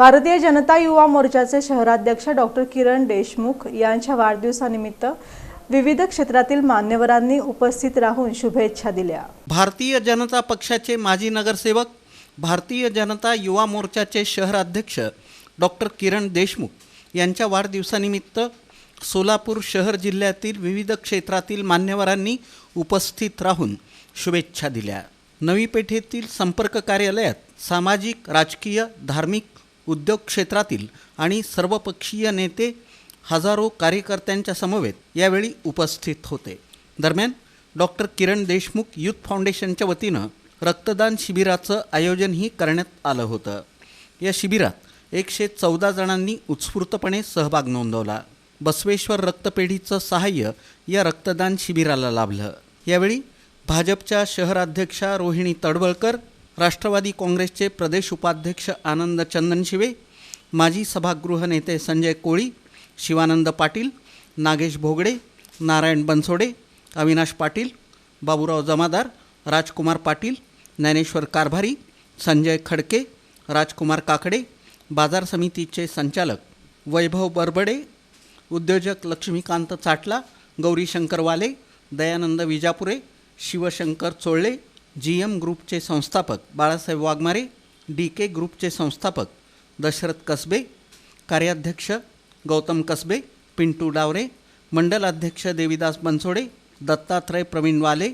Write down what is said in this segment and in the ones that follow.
भारतीय जनता युवा मोर्चाचे शहराध्यक्ष डॉक्टर किरण देशमुख यांच्या वाढदिवसानिमित्त विविध क्षेत्रातील मान्यवरांनी उपस्थित राहून शुभेच्छा दिल्या. भारतीय जनता पक्षाचे माजी नगरसेवक भारतीय जनता युवा मोर्चाचे शहराध्यक्ष डॉक्टर किरण देशमुख यांच्या वाढदिवसानिमित्त सोलापूर शहर जिल्ह्यातील विविध क्षेत्रातील मान्यवरांनी उपस्थित राहून शुभेच्छा दिल्या. नवी पेठेतील संपर्क कार्यालयात सामाजिक राजकीय धार्मिक उद्योग क्षेत्रातील आणि सर्वपक्षीय नेते हजारो कार्यकर्त्यांच्या समवेत यावेळी उपस्थित होते. दरम्यान डॉक्टर किरण देशमुख युथ फाउंडेशनच्या वतीनं रक्तदान शिबिराचं आयोजनही करण्यात आलं होतं. या शिबिरात एकशे चौदा जणांनी उत्स्फूर्तपणे सहभाग नोंदवला. बसवेश्वर रक्तपेढीचं सहाय्य या रक्तदान शिबिराला लाभलं. यावेळी भाजपच्या शहराध्यक्षा रोहिणी तडवळकर राष्ट्रवादी काँग्रेसचे प्रदेश उपाध्यक्ष आनंद चंदनशिवे माजी सभागृह नेते संजय कोळी शिवानंद पाटील नागेश भोगडे नारायण बनसोडे अविनाश पाटील बाबूराव जमादार राजकुमार पाटील ज्ञानेश्वर कारभारी संजय खडके राजकुमार काकडे बाजार समितीचे संचालक वैभव बरबडे उद्योजक लक्ष्मीकांत चाटला गौरीशंकर वाले दयानंद विजापुरे शिवशंकर चोळले जी एम ग्रुपचे संस्थापक बाळासाहेब वाघमारे डी के ग्रुपचे संस्थापक दशरथ कसबे कार्याध्यक्ष गौतम कसबे पिंटू डावरे मंडल अध्यक्ष देवीदास बनसोडे दत्तात्रय प्रवीण वाले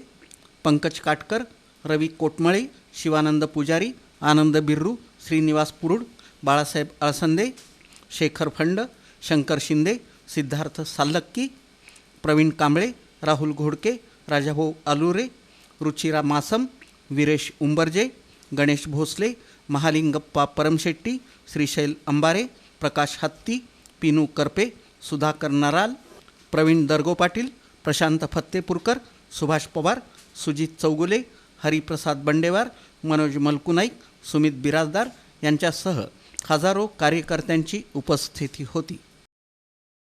पंकज काटकर रवी कोटमळे शिवानंद पुजारी आनंद बिर्रू श्रीनिवास पुरुड बाळासाहेब अळसंदे शेखर फंड शंकर शिंदे सिद्धार्थ साल्लक्की प्रवीण कांबळे राहुल घोडके राजाभाऊ अलुरे रुचिरा मासम विरेश उंबरजे गणेश भोसले महालिंगप्पा परमशेट्टी श्रीशैल अंबारे प्रकाश हत्ती पिनू करपे सुधाकर नराल प्रवीण दर्गो पाटील प्रशांत फत्तेपूरकर सुभाष पवार सुजित चौगुले हरिप्रसाद बंडेवार मनोज मलकुनाईक सुमित बिराजदार यांच्यासह हजारो कार्यकर्त्यांची उपस्थिती होती.